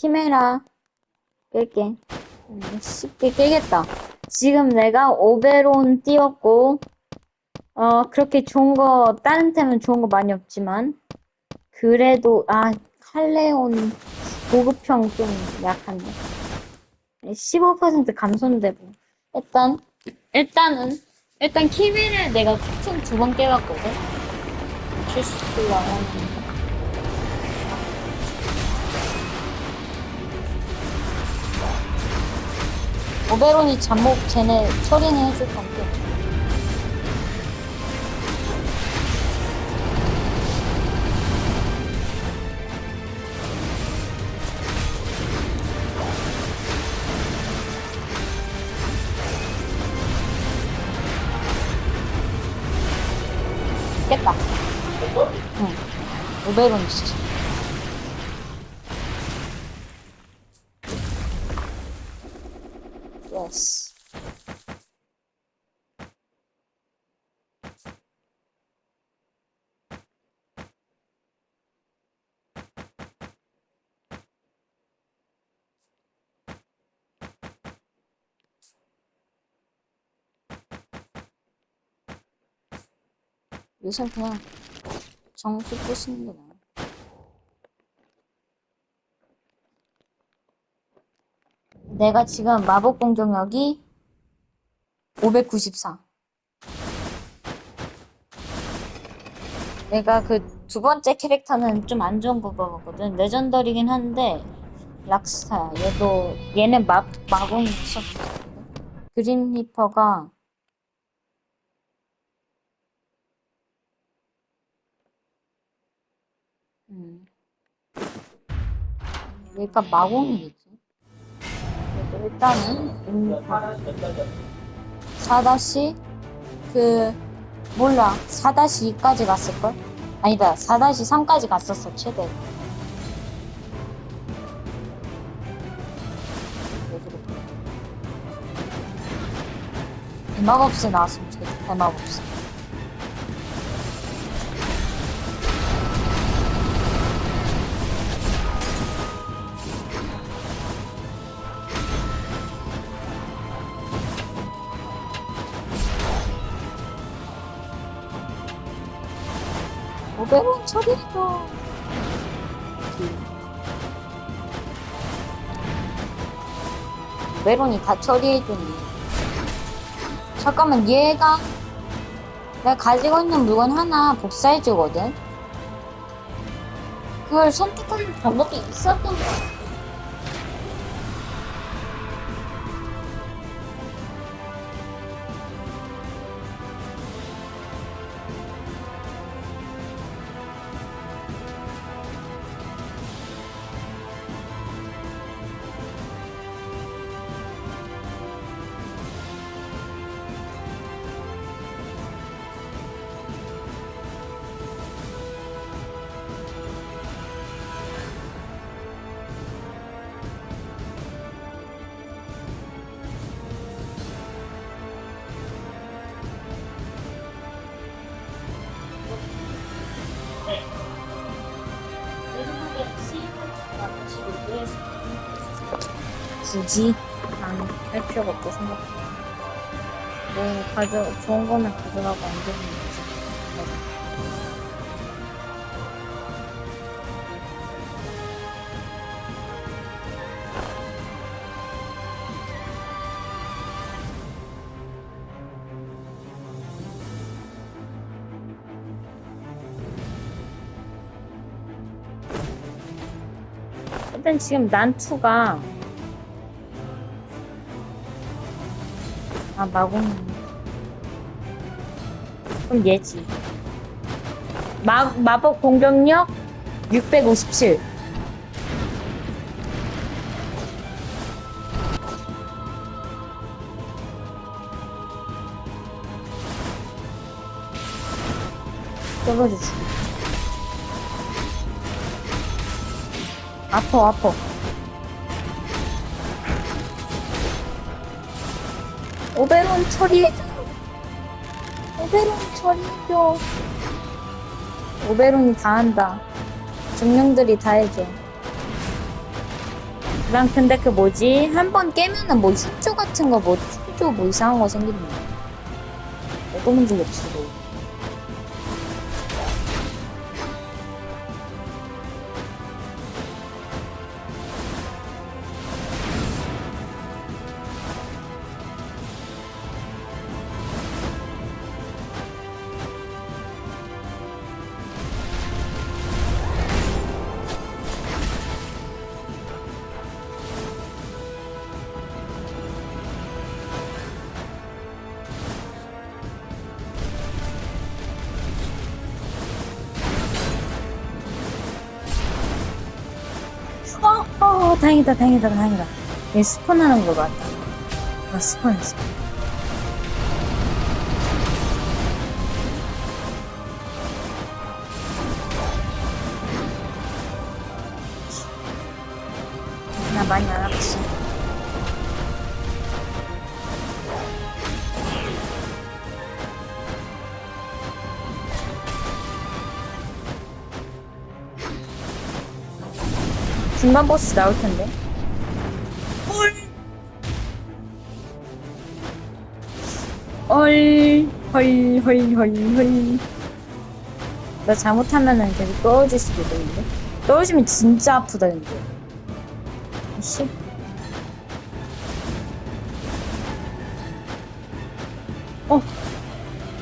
키메라. 음, 쉽게 깨겠다. 지금 내가 오베론 띄웠고, 어, 그렇게 좋은 거, 다른 템은 좋은 거 많이 없지만, 그래도, 아, 칼레온 고급형 좀 약한데. 15% 감소인데, 뭐. 일단, 일단은, 일단 키미를 내가 총 두 번 깨봤거든? 실수가 하는 오베론이 잠복 쟤네 처리는 해줄 건데. 깼다. 응. 오베론 진짜. 예스. 요새 그냥 정수 부시는 게 나아. 내가 지금 마법 공격력이 594. 내가 그 두 번째 캐릭터는 좀 안 좋은 거 먹었거든. 레전더리긴 한데 락스타야. 얘도 얘는 마 마공이 있었거든. 그린 리퍼가 음. 얘가. 그래도 일단은 음, 4다시 그 몰라. 4-2까지 갔을걸? 아니다. 4-3까지 갔었어 최대. 대마법스 나왔으면 좋겠다. 대마법스 오베론 처리해줘. 메론이 다 처리해주니. 잠깐만 얘가 내가 가지고 있는 물건 하나 복사해주거든? 그걸 선택하는 방법이 있었던 것같 굳이 난할 필요가 없고 생각해. 뭐 가져 좋은 거는 가져가고 안 좋은 건 가져. 일단 지금 난투가 아 마공. 그럼 얘지. 마, 마법 공격력 657 떨어지지. 아퍼 아퍼. 오베론 처리해줘. 500원 처리해줘. 500원이 다 한다. 중령들이 다 해줘. 난 근데 그 뭐지? 한 번 깨면은 뭐 흉조 같은 거 뭐 흉조 뭐 이상한 거 생기는 거야. 어떤 문제 없어. 다행이다, 다행이다, 다행이다. 얘 스폰하는 거 같다. 아, 스폰했어. 나 많이 안 아팠어. 중간 보스 나올 텐데. 헐, 헐, 헐, 헐, 헐. 나 잘못하면은 계속 떨어질 수도 있는데. 떨어지면 진짜 아프다, 근데. 씨. 어,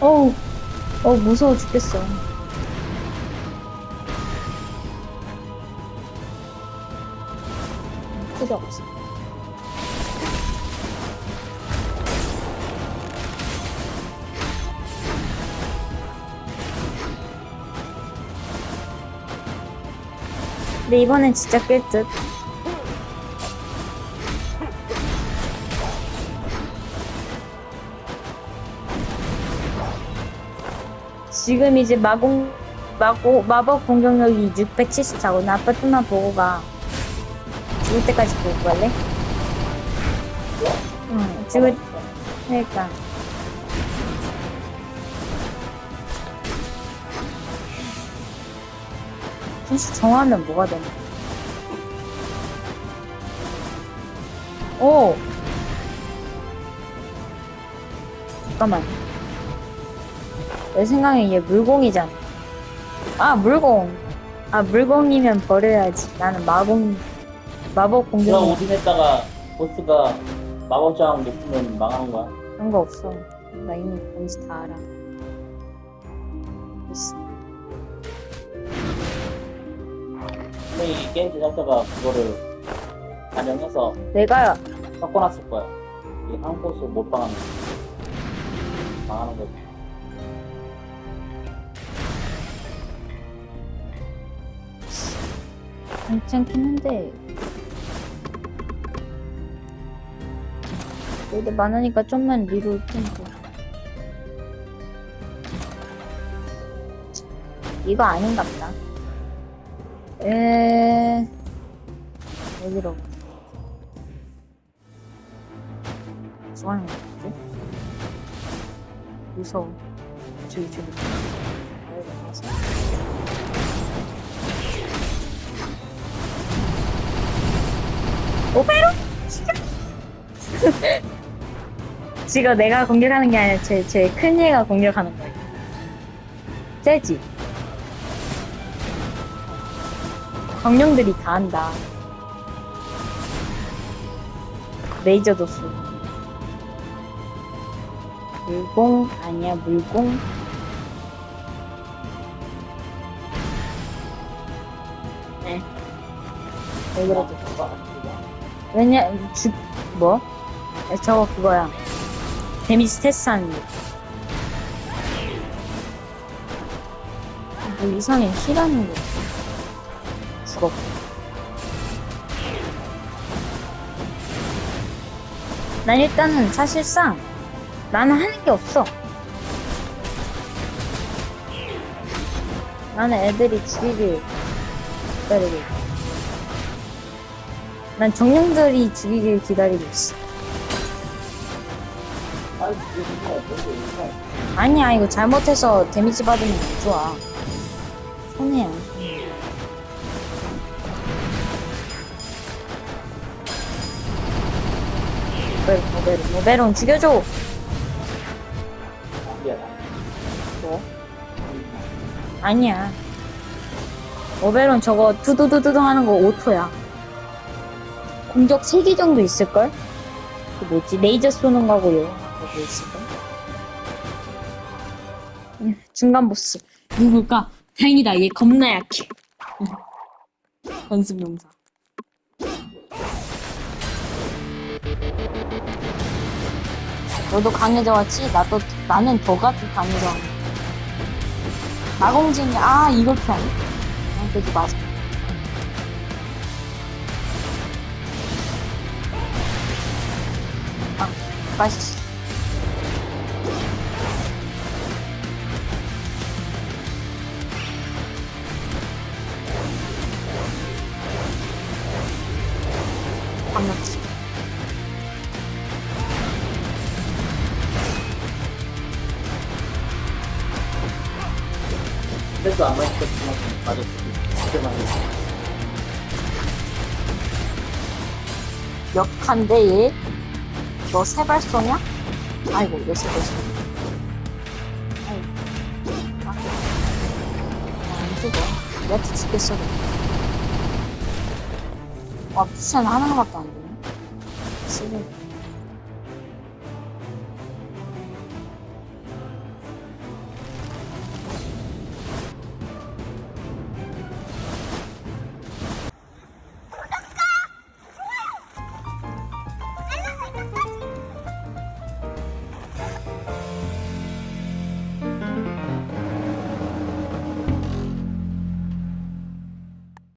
어우, 어 무서워 죽겠어. 필요 없어. 근데 이번엔 진짜 깰 듯. 지금 이제 마공, 마고, 마법 공격력이 674고, 아빠 좀만 보고 가. 죽을 때까지 보고 갈래? 응, 죽을, 그러니까. 분수 정하면 뭐가 되나? 오! 잠깐만. 내 생각에 얘 물공이잖아. 아, 물공. 아, 물공이면 버려야지. 나는 마공, 마법 그럼 공격 오딘했다가 보스가 마법장 높으면 망하는 거야. 그런 거 없어. 나 이미 뭔지 다 알아. 있어. 근데 이 게임 제작자가 그거를 반영해서 내가 섞어놨을 거야. 이한 보스 못 망하는 거. 망하는 거지. 괜찮긴 한데 얘들 많으니까 좀만 리로 텐데 이거 아닌가 보다 에 여기로 좋아하는 거 같지? 무서워 저기 저기. 오페로? 지금 내가 공격하는 게 아니라 제, 제 큰 얘가 공격하는 거야. 세지? 정령들이 다 한다. 레이저 도수. 물공, 아니야, 물공. 네. 왜 그러지? 왜냐, 주, 뭐? 아, 저거 그거야. 데미지 테스트 하는 거. 뭐 이상해, 힐하는 거. 죽었고. 난 일단은 사실상 나는 하는 게 없어. 나는 애들이 죽이길 기다리고. 난 정령들이 죽이길 기다리고 있어. 아니야, 이거 잘못해서 데미지 받으면 안 좋아. 손해야. 손해. 오베론, 오베론, 오베론 죽여줘! 아니야. 오베론 저거 두두두두두 하는 거 오토야. 공격 3개 정도 있을걸? 그 뭐지? 레이저 쏘는 거고요. 있을걸? 음, 중간 보스. 누굴까? 다행이다. 얘 겁나 약해. 연습 용사. 너도 강해져왔지? 나도, 나는 더가 더 강해져. 마공진이, 아, 이걸 피하네. 아, 그지 맞아. 아, 맛있어. 역한데 얘? 너 세발 쏘냐? 아이고 왜 세발 쏘냐 아이고. 아, 안 죽어. 내한테 죽겠어 와 푸션 하나밖에 안 되네. 쓰레기